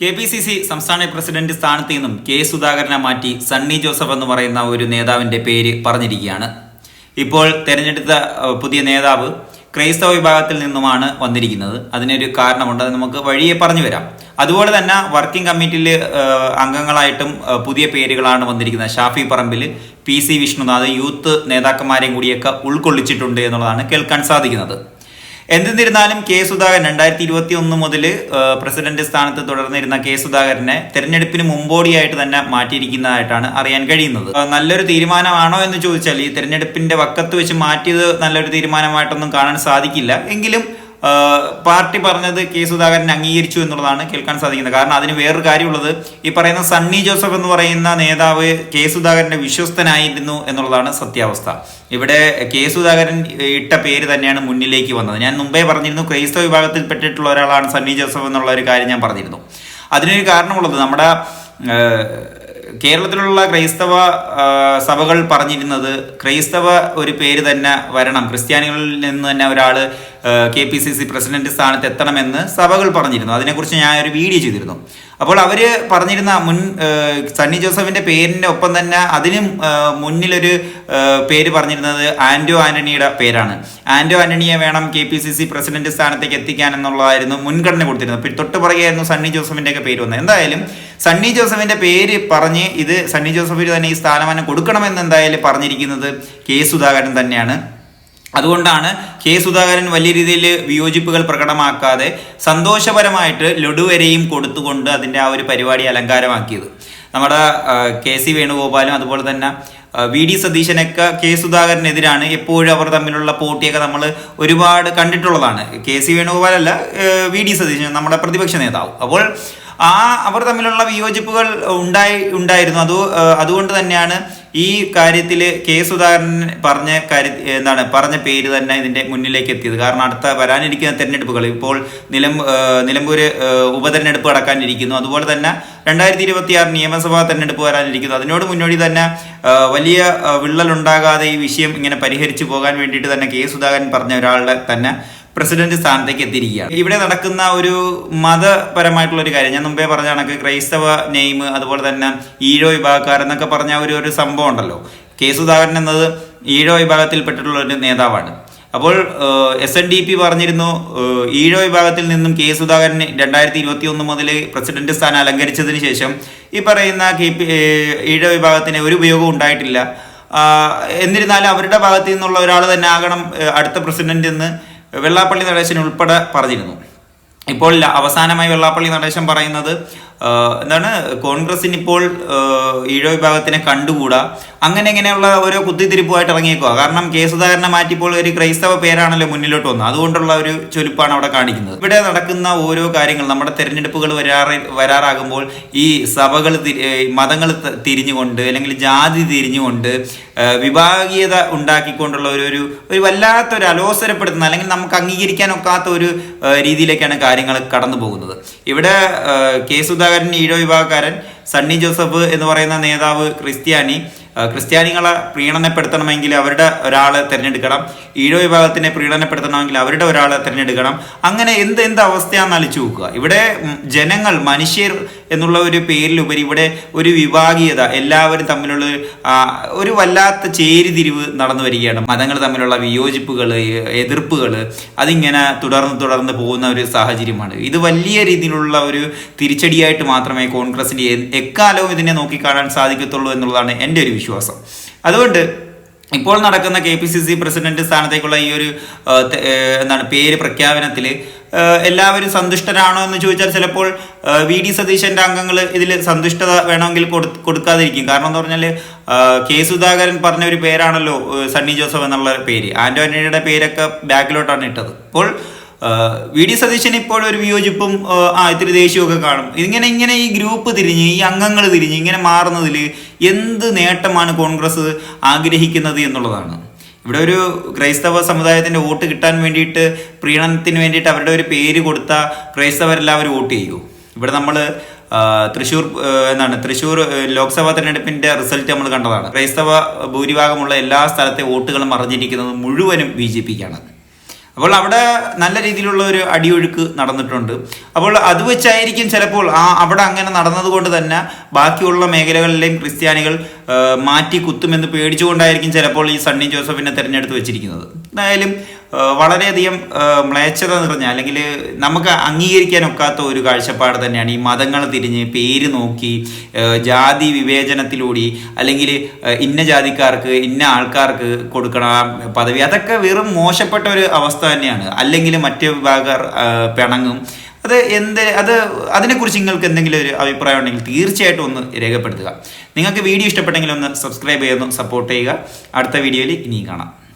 K P C C സംസ്ഥാന president സ്ഥാനത്ത് നിന്നും കെ സുധാകരനെ മാറ്റി സണ്ണി ജോസഫ് എന്ന് പറയുന്ന ഒരു നേതാവിന്റെ പേര് പറഞ്ഞിരിക്കുകയാണ്. ഇപ്പോൾ തെരഞ്ഞെടുത്ത പുതിയ നേതാവ് ക്രൈസ്തവ വിഭാഗത്തിൽ നിന്നുമാണ് വന്നിരിക്കുന്നത്. അതിനൊരു കാരണമുണ്ട് അത് നമുക്ക് വഴിയെ പറഞ്ഞു വരാം അതുപോലെ തന്നെ വർക്കിംഗ് കമ്മിറ്റിയിൽ അംഗങ്ങളായിട്ടും പുതിയ പേരുകളാണ് വന്നിരിക്കുന്നത്. Shafi Parambil P C Vishnunath youth നേതാക്കന്മാരെയും കൂടിയൊക്കെ ഉൾക്കൊള്ളിച്ചിട്ടുണ്ട് എന്നുള്ളതാണ് കേൾക്കാൻ സാധിക്കുന്നത്. എന്തിരുന്നാലും കെ സുധാകരൻ രണ്ടായിരത്തി ഇരുപത്തി ഒന്ന് മുതൽ പ്രസിഡന്റ് സ്ഥാനത്ത് തുടർന്നിരുന്ന കെ സുധാകരനെ തെരഞ്ഞെടുപ്പിന് മുമ്പോടിയായിട്ട് തന്നെ മാറ്റിയിരിക്കുന്നതായിട്ടാണ് അറിയാൻ കഴിയുന്നത്. നല്ലൊരു തീരുമാനമാണോ എന്ന് ചോദിച്ചാൽ ഈ തെരഞ്ഞെടുപ്പിന്റെ വക്കത്ത് വെച്ച് മാറ്റിയത് നല്ലൊരു തീരുമാനമായിട്ടൊന്നും കാണാൻ സാധിക്കില്ല. എങ്കിലും പാർട്ടി പറഞ്ഞത് കെ സുധാകരൻ അംഗീകരിച്ചു എന്നുള്ളതാണ് കേൾക്കാൻ സാധിക്കുന്നത്. കാരണം അതിന് വേറൊരു കാര്യമുള്ളത് ഈ പറയുന്ന സണ്ണി ജോസഫ് എന്ന് പറയുന്ന നേതാവ് കെ സുധാകരന്റെ വിശ്വസ്തനായിരുന്നു എന്നുള്ളതാണ് സത്യാവസ്ഥ. ഇവിടെ കെ സുധാകരൻ ഇട്ട പേര് തന്നെയാണ് മുന്നിലേക്ക് വന്നത്. ഞാൻ മുമ്പേ പറഞ്ഞിരുന്നു ക്രൈസ്തവ വിഭാഗത്തിൽപ്പെട്ടിട്ടുള്ള ഒരാളാണ് സണ്ണി ജോസഫ് എന്നുള്ള ഒരു കാര്യം ഞാൻ പറഞ്ഞിരുന്നു. അതിനൊരു കാരണമുള്ളത് നമ്മുടെ കേരളത്തിലുള്ള ക്രൈസ്തവ സഭകൾ പറഞ്ഞിരുന്നത് ക്രൈസ്തവ ഒരു പേര് തന്നെ വരണം. ക്രിസ്ത്യാനികളിൽ നിന്ന് തന്നെ ഒരാൾ K P C C president സ്ഥാനത്ത് എത്തണമെന്ന് സഭകൾ പറഞ്ഞിരുന്നു. അതിനെക്കുറിച്ച് ഞാൻ ഒരു വീഡിയോ ചെയ്തിരുന്നു. അപ്പോൾ അവർ പറഞ്ഞിരുന്ന മുൻ സണ്ണി ജോസഫിന്റെ പേരിന്റെ ഒപ്പം തന്നെ അതിനും മുന്നിലൊരു പേര് പറഞ്ഞിരുന്നത് ആന്റോ ആന്റണിയുടെ പേരാണ്. ആന്റോ ആന്റണിയെ വേണം K P C C president സ്ഥാനത്തേക്ക് എത്തിക്കാൻ എന്നുള്ളതായിരുന്നു മുൻഗണന കൊടുത്തിരുന്നത്. തൊട്ട് പുറകെയായിരുന്നു സണ്ണി ജോസഫിന്റെ ഒക്കെ പേര് വന്നത്. എന്തായാലും സണ്ണി ജോസഫിന്റെ പേര് പറഞ്ഞ് ഇത് സണ്ണി ജോസഫിന് തന്നെ ഈ സ്ഥാനമാനം കൊടുക്കണമെന്ന് എന്തായാലും പറഞ്ഞിരിക്കുന്നത് കെ സുധാകരൻ തന്നെയാണ്. അതുകൊണ്ടാണ് കെ സുധാകരൻ വലിയ രീതിയിൽ വിയോജിപ്പുകൾ പ്രകടമാക്കാതെ സന്തോഷപരമായിട്ട് ലഡു വരെയും കൊടുത്തുകൊണ്ട് അതിന്റെ ആ ഒരു പരിപാടി അലങ്കാരമാക്കിയത്. നമ്മുടെ കെ സി വേണുഗോപാലും അതുപോലെ തന്നെ വി ഡി സതീശനൊക്കെ കെ സുധാകരനെതിരാണ് എപ്പോഴും അവർ തമ്മിലുള്ള പോട്ടിയൊക്കെ നമ്മൾ ഒരുപാട് കണ്ടിട്ടുള്ളതാണ്. കെ സി വേണുഗോപാലല്ല വി ഡി സതീശൻ നമ്മുടെ പ്രതിപക്ഷ നേതാവ്. അപ്പോൾ ആ അവർ തമ്മിലുള്ള വിയോജിപ്പുകൾ ഉണ്ടായി ഉണ്ടായിരുന്നു. അത് അതുകൊണ്ട് തന്നെയാണ് ഈ കാര്യത്തിൽ കെ സുധാകരൻ പറഞ്ഞ കാര്യ എന്താണ് പറഞ്ഞ പേര് തന്നെ ഇതിന്റെ മുന്നിലേക്ക് എത്തിയത്. കാരണം അടുത്ത വരാനിരിക്കുന്ന തെരഞ്ഞെടുപ്പുകൾ ഇപ്പോൾ നിലം നിലമ്പൂർ ഉപതെരഞ്ഞെടുപ്പ് നടക്കാനിരിക്കുന്നു അതുപോലെ തന്നെ രണ്ടായിരത്തി ഇരുപത്തി ആറ് നിയമസഭാ തെരഞ്ഞെടുപ്പ് വരാനിരിക്കുന്നു. അതിനോട് മുന്നോടി തന്നെ വലിയ വിള്ളലുണ്ടാകാതെ ഈ വിഷയം ഇങ്ങനെ പരിഹരിച്ചു പോകാൻ വേണ്ടിയിട്ട് തന്നെ കെ സുധാകരൻ പറഞ്ഞ ഒരാളുടെ തന്നെ പ്രസിഡന്റ് സ്ഥാനത്തേക്ക് എത്തിയിരിക്കുകയാണ്. ഇവിടെ നടക്കുന്ന ഒരു മതപരമായിട്ടുള്ള ഒരു കാര്യം. ഞാൻ മുമ്പേ പറഞ്ഞ കണക്ക് ക്രൈസ്തവ നെയിം അതുപോലെ തന്നെ ഈഴോ വിഭാഗക്കാർ എന്നൊക്കെ പറഞ്ഞ ഒരു ഒരു സംഭവം ഉണ്ടല്ലോ. കെ സുധാകരൻ എന്നത് ഈഴോ വിഭാഗത്തിൽപ്പെട്ടിട്ടുള്ള ഒരു നേതാവാണ്. അപ്പോൾ എസ് എൻ ഡി പി പറഞ്ഞിരുന്നു ഈഴോ വിഭാഗത്തിൽ നിന്നും കെ സുധാകരൻ രണ്ടായിരത്തി ഇരുപത്തി ഒന്ന് മുതൽ പ്രസിഡന്റ് സ്ഥാനം അലങ്കരിച്ചതിന് ശേഷം ഈ പറയുന്ന കെ പി ഈഴോ വിഭാഗത്തിന് ഒരു ഉപയോഗവും ഉണ്ടായിട്ടില്ല. എന്നിരുന്നാലും അവരുടെ ഭാഗത്തു നിന്നുള്ള ഒരാൾ തന്നെ ആകണം അടുത്ത പ്രസിഡന്റ് എന്ന് വെള്ളാപ്പള്ളി നടേശൻ ഉൾപ്പെടെ പറഞ്ഞിരുന്നു. ഇപ്പോൾ അവസാനമായി വെള്ളാപ്പള്ളി നടേശൻ പറയുന്നത് എന്താണ് കോൺഗ്രസിന് ഇപ്പോൾ ഈഴ വിഭാഗത്തിനെ കണ്ടുകൂടാ? അങ്ങനെ ഇങ്ങനെയുള്ള ഓരോ കുത്തിത്തിരിപ്പുമായിട്ട് ഇറങ്ങിയേക്കുക കാരണം കെ മാറ്റിപ്പോൾ ഒരു ക്രൈസ്തവ പേരാണല്ലോ മുന്നിലോട്ട് വന്നത്. അതുകൊണ്ടുള്ള ഒരു ചൊലിപ്പാണ് അവിടെ കാണിക്കുന്നത്. ഇവിടെ നടക്കുന്ന ഓരോ കാര്യങ്ങൾ നമ്മുടെ തെരഞ്ഞെടുപ്പുകൾ വരാറ് വരാറാകുമ്പോൾ ഈ സഭകൾ മതങ്ങൾ തിരിഞ്ഞുകൊണ്ട് അല്ലെങ്കിൽ ജാതി തിരിഞ്ഞുകൊണ്ട് വിഭാഗീയത ഉണ്ടാക്കിക്കൊണ്ടുള്ള ഒരു ഒരു ഒരു വല്ലാത്തൊരു അലോസരപ്പെടുത്തുന്ന അല്ലെങ്കിൽ നമുക്ക് അംഗീകരിക്കാനൊക്കാത്ത ഒരു രീതിയിലേക്കാണ് കാര്യങ്ങൾ കടന്നു പോകുന്നത് ഇവിടെ കേസ് ഈഴോ വിഭാഗക്കാരൻ സണ്ണി ജോസഫ് എന്ന് പറയുന്ന നേതാവ് ക്രിസ്ത്യാനി. ക്രിസ്ത്യാനികളെ പ്രീണനപ്പെടുത്തണമെങ്കിൽ അവരുടെ ഒരാളെ തിരഞ്ഞെടുക്കണം. ഈഴോ വിഭാഗത്തിനെ പ്രീണനപ്പെടുത്തണമെങ്കിൽ അവരുടെ ഒരാളെ തിരഞ്ഞെടുക്കണം. അങ്ങനെ എന്ത് എന്ത് അവസ്ഥയാണെന്ന് അലിച്ചു നോക്കുക. ഇവിടെ ജനങ്ങൾ മനുഷ്യർ എന്നുള്ള ഒരു പേരിലുപരി ഇവിടെ ഒരു വിഭാഗീയത എല്ലാവരും തമ്മിലുള്ള ഒരു, വല്ലാത്ത ചേരിതിരിവ് നടന്നു വരികയാണ്. മതങ്ങൾ തമ്മിലുള്ള വിയോജിപ്പുകൾ എതിർപ്പുകൾ അതിങ്ങനെ തുടർന്ന് തുടർന്ന് പോകുന്ന ഒരു സാഹചര്യമാണ്. ഇത് വലിയ രീതിയിലുള്ള ഒരു തിരിച്ചടിയായിട്ട് മാത്രമേ കോൺഗ്രസിന് എ- എക്കാലവും ഇതിനെ നോക്കിക്കാണാൻ സാധിക്കത്തുള്ളൂ എന്നുള്ളതാണ് എന്റെ ഒരു വിശ്വാസം. അതുകൊണ്ട് ഇപ്പോൾ നടക്കുന്ന K P C C president സ്ഥാനത്തേക്കുള്ള ഈ ഒരു എന്താണ് പേര് പ്രഖ്യാപനത്തിൽ എല്ലാവരും സന്തുഷ്ടരാണോ എന്ന് ചോദിച്ചാൽ ചിലപ്പോൾ വി ഡി സതീശന്റെ അംഗങ്ങൾ ഇതിൽ സന്തുഷ്ടത വേണമെങ്കിൽ കൊടു- കൊടുക്കാതിരിക്കും. കാരണം എന്ന് പറഞ്ഞാൽ കെ സുധാകരൻ പറഞ്ഞ ഒരു പേരാണല്ലോ സണ്ണി ജോസഫ് എന്നുള്ള പേര്. ആന്റോ ആന്റണിയുടെ പേരൊക്കെ ബാക്കിലോട്ടാണ് ഇട്ടത്. അപ്പോൾ വി ഡി സതീശൻ ഇപ്പോൾ ഒരു വിയോജിപ്പും ആ ഇത്തിരി ദേഷ്യമൊക്കെ കാണും. ഇങ്ങനെ ഇങ്ങനെ ഈ ഗ്രൂപ്പ് തിരിഞ്ഞ് ഈ അംഗങ്ങൾ തിരിഞ്ഞ് ഇങ്ങനെ മാറുന്നതിൽ എന്ത് നേട്ടമാണ് കോൺഗ്രസ് ആഗ്രഹിക്കുന്നത് എന്നുള്ളതാണ്. ഇവിടെ ഒരു ക്രൈസ്തവ സമുദായത്തിന്റെ വോട്ട് കിട്ടാൻ വേണ്ടിയിട്ട് പ്രീണനത്തിന് വേണ്ടിയിട്ട് അവരുടെ ഒരു പേര് കൊടുത്ത ക്രൈസ്തവരെല്ലാവരും വോട്ട് ചെയ്യൂ. ഇവിടെ നമ്മൾ തൃശ്ശൂർ എന്താണ് തൃശ്ശൂർ ലോക്സഭാ തെരഞ്ഞെടുപ്പിന്റെ റിസൾട്ട് നമ്മൾ കണ്ടതാണ്. ക്രൈസ്തവ ഭൂരിഭാഗമുള്ള എല്ലാ സ്ഥലത്തെ വോട്ടുകളും മറിഞ്ഞിരിക്കുന്നത് മുഴുവനും ബി ജെ പിക്കാണ്. അപ്പോൾ അവിടെ നല്ല രീതിയിലുള്ള ഒരു അടിയൊഴുക്ക് നടന്നിട്ടുണ്ട്. അപ്പോൾ അത് വെച്ചായിരിക്കും ചിലപ്പോൾ ആ അവിടെ അങ്ങനെ നടന്നതുകൊണ്ട് തന്നെ ബാക്കിയുള്ള മേഖലകളിലെയും ക്രിസ്ത്യാനികൾ മാറ്റി കുത്തുമെന്ന് പേടിച്ചുകൊണ്ടായിരിക്കും ചിലപ്പോൾ ഈ സണ്ണി ജോസഫിനെ തിരഞ്ഞെടുത്ത് വെച്ചിരിക്കുന്നത്. എന്തായാലും വളരെയധികം മ്ലേച്ഛത നിറഞ്ഞ അല്ലെങ്കിൽ നമുക്ക് അംഗീകരിക്കാനൊക്കാത്ത ഒരു കാഴ്ചപ്പാട് തന്നെയാണ് ഈ മതങ്ങൾ തിരിഞ്ഞ് പേര് നോക്കി ജാതി വിവേചനത്തിലൂടെ അല്ലെങ്കിൽ ഇന്ന ജാതിക്കാർക്ക് ഇന്ന ആൾക്കാർക്ക് കൊടുക്കണ പദവി. അതൊക്കെ വെറും മോശപ്പെട്ട ഒരു അവസ്ഥ തന്നെയാണ്. അല്ലെങ്കിൽ മറ്റ് വിഭാഗക്കാർ പിണങ്ങും. അത് എന്ത് അത് അതിനെക്കുറിച്ച് നിങ്ങൾക്ക് എന്തെങ്കിലും ഒരു അഭിപ്രായം ഉണ്ടെങ്കിൽ തീർച്ചയായിട്ടും ഒന്ന് രേഖപ്പെടുത്തുക. നിങ്ങൾക്ക് വീഡിയോ ഇഷ്ടപ്പെട്ടെങ്കിൽ ഒന്ന് സബ്സ്ക്രൈബ് ചെയ്യുന്നു സപ്പോർട്ട് ചെയ്യുക. അടുത്ത വീഡിയോയിൽ ഇനിയും കാണാം.